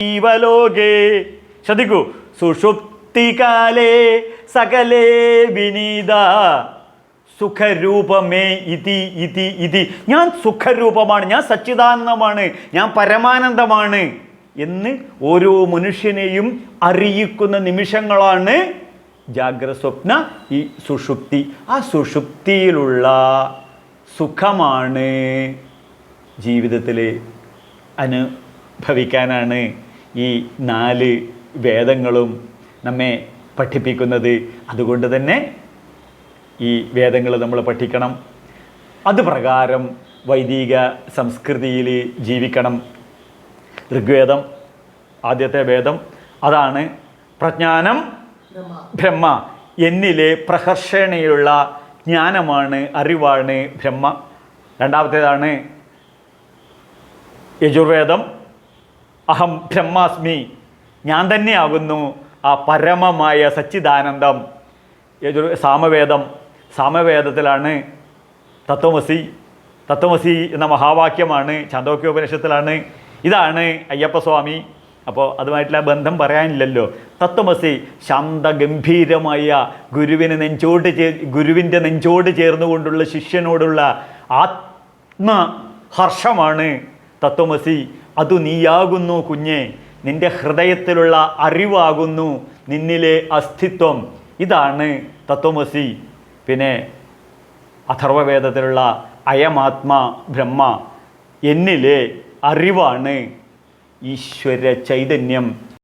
ജീവലോകേ ശ്രദ്ധിക്കൂ. സുഷുപ്തികാലേ സകലേ വിനീത. സുഖരൂപമേ ഇതി ഇതി ഇതി. ഞാൻ സുഖരൂപമാണ് ഞാൻ സച്ചിദാനന്ദമാണ് ഞാൻ പരമാനന്ദമാണ് എന്ന് ഓരോ മനുഷ്യനെയും അറിയിക്കുന്ന നിമിഷങ്ങളാണ് ജാഗ്രത സ്വപ്ന ഈ സുഷുപ്തി. ആ സുഷുപ്തിയിലുള്ള സുഖമാണ് ജീവിതത്തിൽ അനുഭവിക്കാനാണ് ഈ നാല് വേദങ്ങളും നമ്മെ പഠിപ്പിക്കുന്നത്. അതുകൊണ്ട് തന്നെ ഈ വേദങ്ങൾ നമ്മൾ പഠിക്കണം. അത് പ്രകാരം വൈദിക സംസ്കൃതിയിൽ ജീവിക്കണം. ഋഗ്വേദം ആദ്യത്തെ വേദം അതാണ് പ്രജ്ഞാനം ബ്രഹ്മ. എന്നിലെ പ്രഹർഷണയുള്ള ജ്ഞാനമാണ് അറിവാണ് ബ്രഹ്മ. രണ്ടാമത്തേതാണ് യജുർവേദം അഹം ബ്രഹ്മാസ്മി. ഞാൻ തന്നെയാകുന്നു ആ പരമമായ സച്ചിദാനന്ദം. സാമവേദം. സാമവേദത്തിലാണ് തത്വമസി. തത്വമസി എന്ന മഹാവാക്യമാണ്. ചാന്തോക്യോപനിഷത്തിലാണ്. ഇതാണ് അയ്യപ്പസ്വാമി. അപ്പോൾ അതുമായിട്ടുള്ള ബന്ധം പറയാനില്ലല്ലോ. തത്വമസി ശാന്തഗംഭീരമായ ഗുരുവിന് നെഞ്ചോട് ചേ ഗുരുവിന്റെ നെഞ്ചോട് ചേർന്നുകൊണ്ടുള്ള ശിഷ്യനോടുള്ള ആത്മഹർഷമാണ് തത്വമസി. അതു നീയാകുന്നു കുഞ്ഞെ. നിന്റെ ഹൃദയത്തിലുള്ള അറിവാകുന്നു നിന്നിലെ അസ്തിത്വം. ഇതാണ് തത്വമസി. പിന്നെ അഥർവവേദത്തിലുള്ള അയമാത്മ ബ്രഹ്മ. എന്നിലെ അറിവാണ് ഈശ്വര ചൈതന്യം.